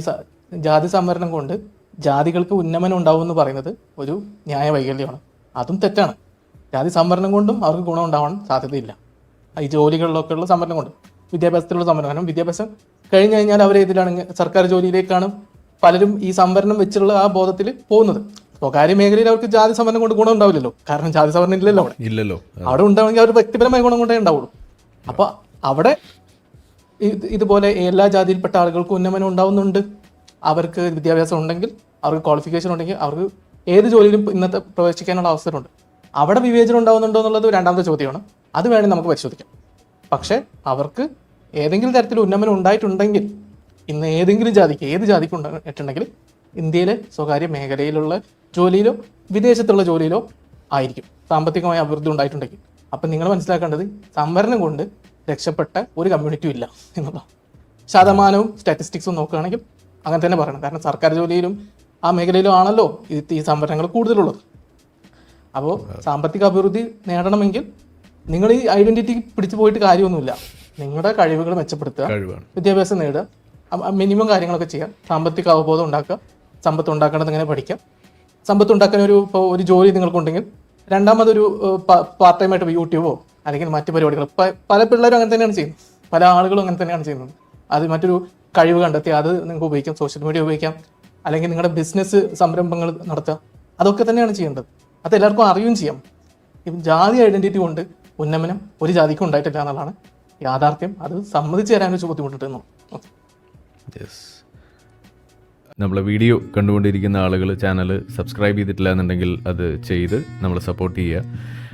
ജാതി സംവരണം കൊണ്ട് ജാതികൾക്ക് ഉന്നമനം ഉണ്ടാവും എന്ന് പറയുന്നത് ഒരു ന്യായ വൈകല്യമാണ്. അതും തെറ്റാണ്. ജാതി സംവരണം കൊണ്ടും അവർക്ക് ഗുണം ഉണ്ടാവാൻ സാധ്യതയില്ല. ഈ ജോലികളിലൊക്കെ ഉള്ള സംവരണം കൊണ്ട് വിദ്യാഭ്യാസത്തിലുള്ള സംവരണം കാരണം വിദ്യാഭ്യാസം കഴിഞ്ഞു കഴിഞ്ഞാൽ അവർ ഇതിലാണ് സർക്കാർ ജോലിയിലേക്കാണ് പലരും ഈ സംവരണം വെച്ചുള്ള ആ ബോധത്തിൽ പോകുന്നത്. സ്വകാര്യ മേഖലയിൽ അവർക്ക് ജാതി സംവരണം കൊണ്ട് ഗുണം ഉണ്ടാവില്ലല്ലോ. കാരണം ജാതി സംവരണം ഇല്ലല്ലോ അവിടെ. ഇല്ലല്ലോ. അവിടെ ഉണ്ടാവുമെങ്കിൽ അവർ വ്യക്തിപരമായ ഗുണം കൊണ്ടേ ഉണ്ടാവുള്ളൂ. അപ്പൊ അവിടെ ഇത് ഇതുപോലെ എല്ലാ ജാതിയിൽപ്പെട്ട ആളുകൾക്കും ഉന്നമനം ഉണ്ടാവുന്നുണ്ട്. അവർക്ക് വിദ്യാഭ്യാസം ഉണ്ടെങ്കിൽ അവർക്ക് ക്വാളിഫിക്കേഷൻ ഉണ്ടെങ്കിൽ അവർക്ക് ഏത് ജോലിയിലും ഇന്നത്തെ പ്രവേശിക്കാനുള്ള അവസരമുണ്ട്. അവിടെ വിവേചനം ഉണ്ടാകുന്നുണ്ടോ എന്നുള്ളത് രണ്ടാമത്തെ ചോദ്യമാണ്. അത് വേണമെങ്കിൽ നമുക്ക് പരിശോധിക്കാം. പക്ഷേ അവർക്ക് ഏതെങ്കിലും തരത്തിൽ ഉന്നമനം ഉണ്ടായിട്ടുണ്ടെങ്കിൽ ഇന്ന് ഏതെങ്കിലും ജാതിക്ക് ഏത് ജാതിക്ക് ഉണ്ടായിട്ടുണ്ടെങ്കിൽ ഇന്ത്യയിലെ സ്വകാര്യ മേഖലയിലുള്ള ജോലിയിലോ വിദേശത്തുള്ള ജോലിയിലോ ആയിരിക്കും. സാമ്പത്തികമായ അഭിവൃദ്ധി ഉണ്ടായിട്ടുണ്ടെങ്കിൽ. അപ്പം നിങ്ങൾ മനസ്സിലാക്കേണ്ടത് സംവരണം കൊണ്ട് രക്ഷപ്പെട്ട ഒരു കമ്മ്യൂണിറ്റിയും ഇല്ല എന്നുള്ളതാണ്. ശതമാനവും സ്റ്റാറ്റിസ്റ്റിക്സും നോക്കുകയാണെങ്കിൽ അങ്ങനെ തന്നെ പറയണം. കാരണം സർക്കാർ ജോലിയിലും ആ മേഖലയിലും ആണല്ലോ ഈ സംവരണങ്ങൾ കൂടുതലുള്ളത്. അപ്പോൾ സാമ്പത്തിക അഭിവൃദ്ധി നേടണമെങ്കിൽ നിങ്ങൾ ഈ ഐഡന്റിറ്റി പിടിച്ചു പോയിട്ട് കാര്യമൊന്നുമില്ല. നിങ്ങളുടെ കഴിവുകൾ മെച്ചപ്പെടുത്തുക വിദ്യാഭ്യാസം നേടുക മിനിമം കാര്യങ്ങളൊക്കെ ചെയ്യാം സാമ്പത്തിക അവബോധം ഉണ്ടാക്കുക സമ്പത്ത് ഉണ്ടാക്കേണ്ടത് എങ്ങനെ പഠിക്കാം സമ്പത്ത് ഉണ്ടാക്കാൻ ഒരു ഇപ്പോൾ ഒരു ജോലി നിങ്ങൾക്കുണ്ടെങ്കിൽ രണ്ടാമതൊരു പാർട്ട് ടൈം ആയിട്ട് യൂട്യൂബോ അല്ലെങ്കിൽ മറ്റു പരിപാടികൾ പല പിള്ളേരും അങ്ങനെ തന്നെയാണ് ചെയ്യുന്നത്. പല ആളുകളും അങ്ങനെ തന്നെയാണ് ചെയ്യുന്നത്. അത് മറ്റൊരു കഴിവ് കണ്ടെത്തി അത് നിങ്ങൾക്ക് ഉപയോഗിക്കാം സോഷ്യൽ മീഡിയ ഉപയോഗിക്കാം അല്ലെങ്കിൽ നിങ്ങളുടെ ബിസിനസ് സംരംഭങ്ങൾ നടത്തുക. അതൊക്കെ തന്നെയാണ് ചെയ്യേണ്ടത്. അത് എല്ലാവർക്കും അറിയുകയും ചെയ്യാം. ജാതി ഐഡന്റിറ്റി കൊണ്ട് ഉന്നമനം ഒരു ജാതിക്കും ഉണ്ടായിട്ടില്ല എന്നുള്ളതാണ് യാഥാർത്ഥ്യം. അത് സമ്മതിച്ചു തരാൻ വെച്ച് ബുദ്ധിമുട്ടുണ്ടെന്നു നമ്മളെ വീഡിയോ കണ്ടുകൊണ്ടിരിക്കുന്ന ആളുകൾ ചാനൽ സബ്സ്ക്രൈബ് ചെയ്തിട്ടില്ല എന്നുണ്ടെങ്കിൽ അത് ചെയ്ത് നമ്മളെ സപ്പോർട്ട് ചെയ്യുക.